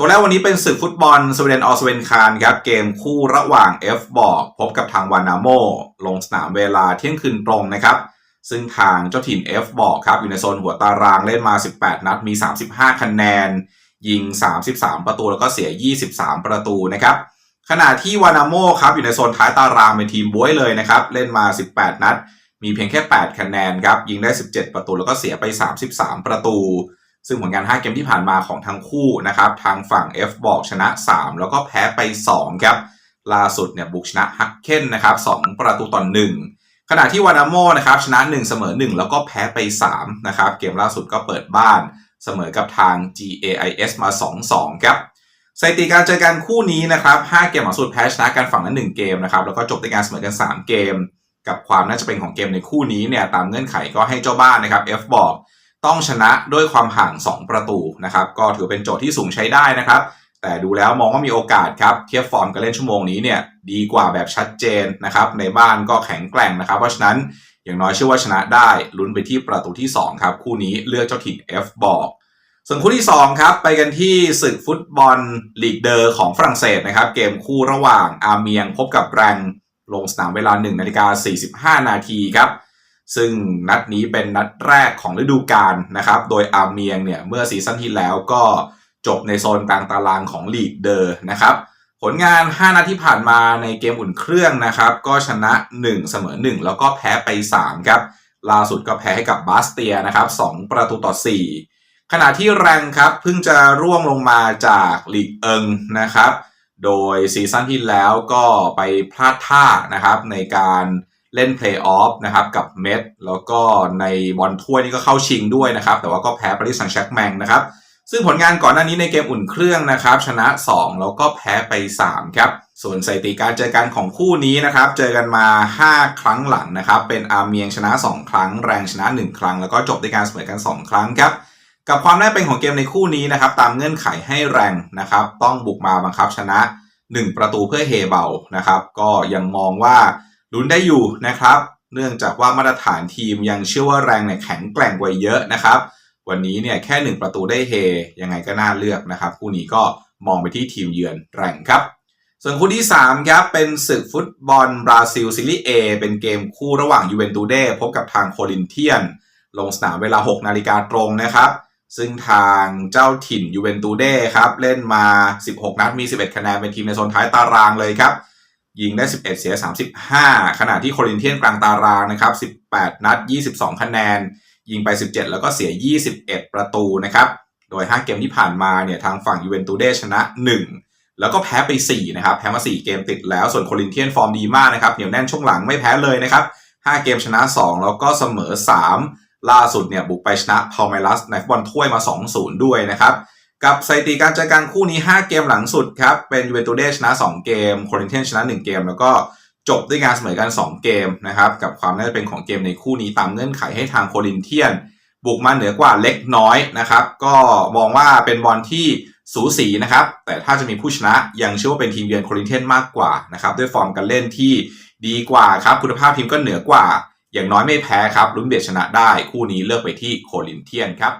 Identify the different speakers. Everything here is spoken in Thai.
Speaker 1: ตัวแรกวันนี้เป็นศึกฟุตบอลสวีเดนออสเวนคารครับเกมคู่ระหว่าง F บอกพบกับทางวานาโมลงสนามเวลาเที่ยงคืนตรงนะครับ ซึ่งทางเจ้าถิ่น F บอกครับอยู่ในโซนหัวตารางเล่นมา 18 นัดมี 35 คะแนน ยิง 33 ประตูแล้วก็เสีย 23 ประตูนะครับขณะที่วานาโมครับอยู่ในโซนท้ายตารางเป็นทีมบ้วยเลยนะครับเล่นมา 18 นัด มีเพียงแค่ 8 คะแนนครับ ยิงได้ 17 ประตูแล้วก็เสียไป 33 ประตู ซึ่งผลงาน 5 เกมที่ผ่านมาของทั้งคู่นะครับ ทางฝั่ง F บอกชนะ 3 แล้วก็แพ้ไป 2 ครับ ล่าสุดเนี่ยบุกชนะฮักเคนนะครับ 2 ประตูต่อ1ขณะที่วานาโมนะครับชนะ 1 เสมอ 1 แล้วก็แพ้ไป3นะครับเกมล่าสุดก็เปิดบ้านเสมอกับทาง GAIS มา 2-2 ครับสถิติการเจอกันคู่นี้นะครับ 5 เกมหลังสุดแพ้ชนะกันฝั่งละ1เกมนะครับ แล้วก็จบด้วยการเสมอกัน 3 เกม กับความน่าจะเป็นของเกมในคู่นี้เนี่ยตามเงื่อนไขก็ให้เจ้าบ้านนะครับ F บอกต้องชนะด้วยความห่าง 2 ประตูนะครับ ก็ถือเป็นโจทย์ที่สูงใช้ได้นะครับ แต่ดูแล้วมองว่ามีโอกาสครับเทียบฟอร์มการเล่นชั่วโมงนี้เนี่ยดีกว่าแบบชัดเจนนะครับ ในบ้านก็แข็งแกร่งนะครับ เพราะฉะนั้นอย่างน้อยเชื่อว่าชนะได้ลุ้นไปที่ประตูที่ 2 ครับ คู่นี้เลือกเจ้าถิ่น F บอกส่วนคู่ที่ 2 ครับ ไปกันที่ศึกฟุตบอลลีกเดอร์ของฝรั่งเศสนะครับ เกมคู่ระหว่างอาเมียงพบกับแรง ลงสนามเวลา1นาฬิกา45 นาทีครับ ซึ่งนัดนี้เป็นนัดแรกของฤดูกาลนะครับ โดยอาร์เมียงเนี่ยเมื่อซีซั่นที่แล้วก็จบในโซนกลางตารางของลีกเดอร์นะครับ ผลงาน 5 นัดที่ผ่านมาในเกมอุ่นเครื่องนะครับ ก็ชนะ 1 เสมอ 1 แล้วก็แพ้ไป 3 ครับ ล่าสุดก็แพ้ให้กับบาสเตียนะครับ 2 ประตูต่อ 4 ขณะที่แรงครับเพิ่งจะร่วงลงมาจากลีกเอิงนะครับ โดยซีซั่นที่แล้วก็ไปพลาดท่านะครับในการเล่นเพลย์ออฟนะครับกับเมดแล้วก็ในบอลถ้วยนี่ก็เข้าชิงด้วยนะครับ แต่ว่าก็แพ้ปารีสแซงต์แชร์กแมงนะครับ ซึ่งผลงานก่อนหน้านี้ในเกมอุ่นเครื่องนะครับ ชนะ 2 แล้วก็แพ้ไป 3 ครับ ส่วนสถิติการเจอกันของคู่นี้นะครับ เจอกันมา 5 ครั้งหลังนะครับ เป็นอาร์เมียงชนะ 2 ครั้ง แรงชนะ 1 ครั้ง แล้วก็จบด้วยการเสมอกัน 2 ครั้งครับ กับความได้เป็นของเกมในคู่นี้นะครับ ตามเงื่อนไขให้แรงนะครับ ต้องบุกมาบังคับชนะ 1 ประตูเพื่อเฮเบานะครับ ก็ยังมองว่าลุ้นได้อยู่นะครับ เนื่องจากว่ามาตรฐานทีมยังเชื่อว่าแรงเนี่ยแข็งแกร่งกว่าเยอะนะครับ วันนี้เนี่ยแค่ 1 ประตูได้เฮยังไงก็น่าเลือกนะครับ คู่นี้ก็มองไปที่ทีมเยือนแรงครับ ส่วนคู่ที่3ครับเป็นศึกฟุตบอลบราซิลซีรีส์ A เป็นเกมคู่ระหว่างยูเวนตุเดพบกับทางโคลินเทียน ลงสนามเวลา 6 นาฬิกาตรงนะครับ ซึ่งทางเจ้าถิ่นยูเวนตุเดครับเล่นมา 16 นัดมี 11 คะแนนเป็นทีมในโซนท้ายตารางเลยครับ ยิงได้ 11 เสีย 35 ขณะที่โคลินเทียนกลางตารางนะครับ 18 นัด 22 คะแนน ยิงไป 17 แล้วก็เสีย 21 ประตูนะครับ โดย 5 เกมที่ผ่านมาเนี่ยทางฝั่งยูเวนตุเดชนะ 1 แล้วก็แพ้ไป 4 นะครับ แพ้มา 4 เกมติดแล้วส่วนโคลินเทียนฟอร์มดีมากนะครับเหนียวแน่นช่วงหลังไม่แพ้เลยนะครับ 5 เกมชนะ 2 แล้วก็เสมอ 3 ล่าสุดเนี่ยบุกไปชนะพาเมลัสในฟุตบอลถ้วยมา 2-0 ด้วยนะครับ กับสถิติการเจอกันคู่นี้ 5 เกมหลังสุดครับ เป็นยูเวนตุเดชนะ 2 เกมโคลินเทียนชนะ 1 เกม แล้วก็จบด้วยการเสมอกัน 2 เกมนะครับ กับความน่าจะเป็นของเกมในคู่นี้ตามเงื่อนไขให้ทางโคลินเทียน บุกมาเหนือกว่าเล็กน้อยนะครับ ก็มองว่าเป็นบอลที่สูสีนะครับ แต่ถ้าจะมีผู้ชนะยังเชื่อว่าเป็นทีมเยือนโคลินเทียนมากกว่านะครับด้วยฟอร์มการเล่นที่ดีกว่าครับคุณภาพทีมก็เหนือกว่า อย่างน้อยไม่แพ้ครับลุ้นเบียดชนะได้คู่นี้เลือกไปที่โคลินเทียนครับ